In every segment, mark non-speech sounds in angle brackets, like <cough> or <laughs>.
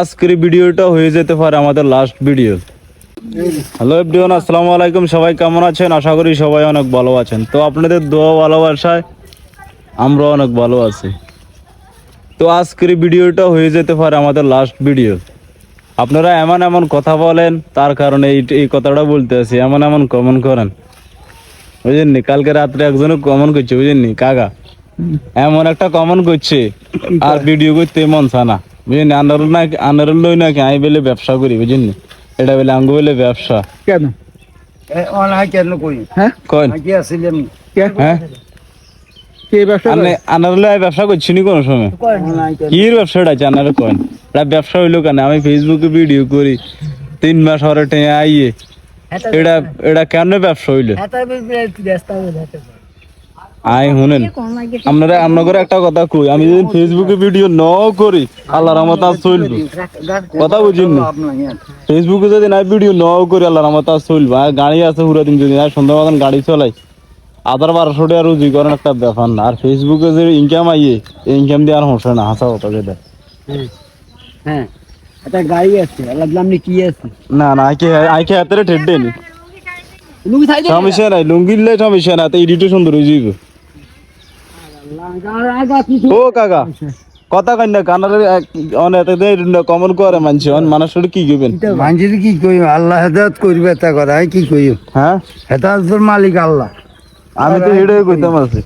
আজকের ভিডিওটা হয়ে যেতে পারে আমাদের লাস্ট ভিডিও হ্যালো এভরিওয়ান আসসালামু আলাইকুম সবাই কেমন আছেন? আশা করি সবাই অনেক ভালো আছেন। তো আপনাদের দোয়া ভালোবাসায় আমরা অনেক ভালো আছি। তো আজকের ভিডিওটা হয়ে যেতে পারে আমাদের লাস্ট ভিডিও আপনারা এমন এমন কথা বলেন তার কারণে এই এই কথাটা বলতে আছি। এমন এমন কমন করেন। বুঝেননি কালকে রাত্রে একজনে কমন করছে বুঝেননি কাকা? এমন একটা কমন করছে আর <laughs> ভিডিও করতে মন না। বুঝেননি আনারুল না আনারুল লই নাকি আমি বলে ব্যবসা করি বুঝেননি এটা বলে আঙ্গু বলে ব্যবসা। কেন? অনাহাই কেন কই? হ্যাঁ? কন হ্যাঁ? কে ব্যবসা করছি নি কোনো সময়? কি ব্যবসাটা আছে আনার কয়েন এটা? ব্যবসা হইল কেন? আমি ফেসবুকে ভিডিও করি। তিন মাস হরে টেনে আইয়ে। এটা এটা কেন ব্যবসা হইল? আই শুনেন আপনারা আপনাদের একটা কথা কই আমি যদি ফেসবুকে ভিডিও ন করি আল্লাহর রহমত আর চলবে। কথা বুঝিন না? ফেসবুকে যদি না ভিডিও ন করি আল্লাহর রহমত আর চলবে। আর গাড়ি আছে পুরো দিন যদি আর সন্ধ্যা মতন গাড়ি চলাই। আধার বারোশো টাকা রুজি করেন একটা ব্যাপার না। আর ফেসবুকে যে ইনকাম আইয়ে ইনকাম দিয়ে আর হসে না হাসা কথা যেটা। হ্যাঁ একটা গাড়ি আছে আল্লাহ আপনি কি আছে? না না আইকে আইকে হাতে ঠেড্ডে নি লুঙ্গি থাই সমস্যা নাই লুঙ্গি দিলে সমস্যা না তো এডিটও সুন্দর হয়ে যাবে ও কাকা কথা কই না কানার অনেক কমন করে মানছে অন মানুষের কি গবেন মানজির কি কই আল্লাহ হেদায়ত করবে তা কথা আমি কি কই হ্যাঁ? হেদায়তের মালিক আল্লাহ। আমি তো কইতাম আছে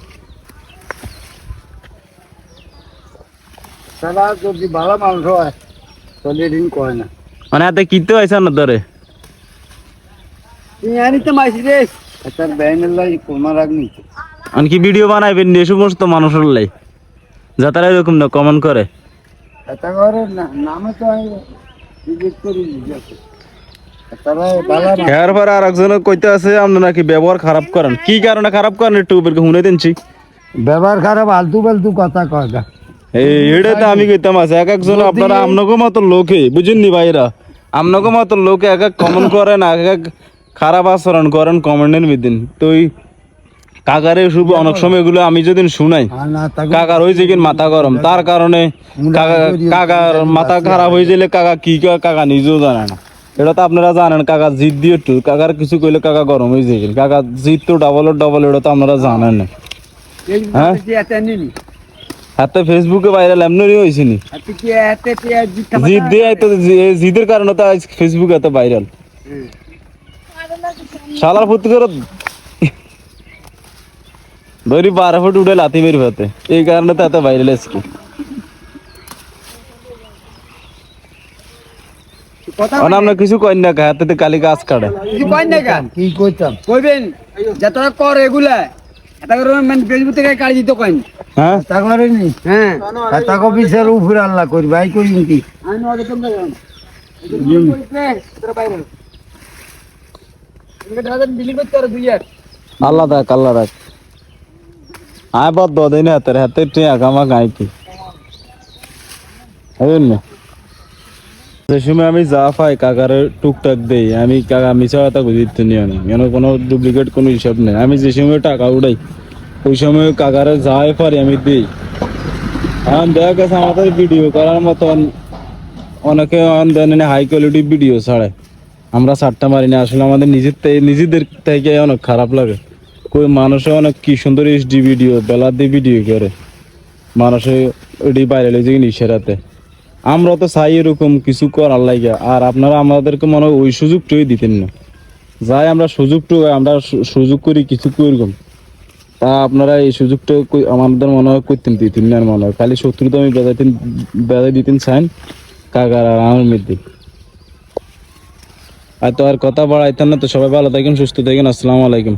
সারা যদি ভালো মানুষ হয় তাহলে ঋণ করে না। মানে এতে কিতে হয়েছে না ধরে তুই আনি তো মাইছি রে তার ব্যানের লাই রাখনি কি ভিডিও বানাইবেন যে সমস্ত মানুষের লাই। যাতারা এরকম না কমন করে। এটা করে না নামে তো আমি রিজেক্ট করি দিয়েছে তারা ভালো না। এর পরে আর একজন কইতে আছে আপনি নাকি ব্যবহার খারাপ করেন। কি কারণে খারাপ করেন? একটু শুনে দিনছি। ব্যবহার খারাপ আলতু ফালতু কথা কয় না এটা তো আমি কইতাম আছে এক একজন আপনারা আমনগো মতো লোকে বুঝেননি ভাইরা? আমনগো মতো লোকে এক এক কমন করেন এক এক খারাপ আচরণ করেন কমেন্টের মিদিন তো ওই কাকারে শুভ অনেক সময় এগুলো আমি যদি শুনাই কাকার হয়েছে কি মাথা গরম তার কারণে কাকার মাথা খারাপ হয়ে গেলে কাকা কি কাকা নিজেও জানে না। এটা তো আপনারা জানেন কাকা জিদ দিয়ে একটু কাকার কিছু কইলে কাকা গরম হয়ে যায় কাকা জিদ তো ডাবল ডাবল এটা তো আপনারা জানেন না। হ্যাঁ? হাতে ফেসবুকে ভাইরাল এমনি হয়েছে নি? জিদ দিয়ে তো জিদের কারণে তো ফেসবুক এত ভাইরাল শালার ফুট করে ধরি বারো ফুট উঠে লাথি মেরি হাতে এই কারণে তো এত ভাইরাল আজকে আমরা কিছু কই না কা হাতে কালি গাছ কাটে কিছু কই না কেন কি কইতাম কইবেন যে কর এগুলা এটা করে মানে ফেসবুক থেকে কাড়ি দিতে কইন হ্যাঁ তা করে নি হ্যাঁ তা কো বিচার উপর আল্লাহ করি ভাই কই কি আমি আল্লাহ দেখ আল্লাহ দেখ আয় বদ দিন হাতের হাতে টে আগামা গাই কি বুঝলেন না। যে সময় আমি যা পাই কাকার টুকটাক দেই, আমি কাকা মিছা কথা বুঝিতে নিও না। কেন কোনো ডুপ্লিকেট কোনো হিসাব নেই। আমি যে সময় টাকা উড়াই, ওই সময় কাকারে যাই পারি আমি দিই। এখন দেখা গেছে আমাদের ভিডিও করার মতন অনেকে হাই কোয়ালিটি ভিডিও ছাড়ে আমরা সাতটা মারি না, আসলে আমাদের নিজের নিজেদের থেকে অনেক খারাপ লাগে। কই মানুষে অনেক কি সুন্দর এইচডি ভিডিও বেলা দিয়ে ভিডিও করে। মানুষে ওইটি বাইরে লেগে নিশেরাতে আমরা তো চাই এরকম কিছু করার লাগে আর আপনারা আমাদেরকে মনে হয় ওই সুযোগটাই দিতেন না। যাই আমরা সুযোগটা আমরা সুযোগ করি কিছু করলাম তা আপনারা এই সুযোগটা আমাদের মনে হয় করতেন দিতেন না মনে হয়। খালি শত্রুতা আমি বেজাইতেন, বেজাই দিতেন চাইন কাকার আর আমার মধ্যে আর তো আর কথা বাড়াইতেন না, তো সবাই ভালো থাকেন, সুস্থ থাকেন, আসসালামু আলাইকুম।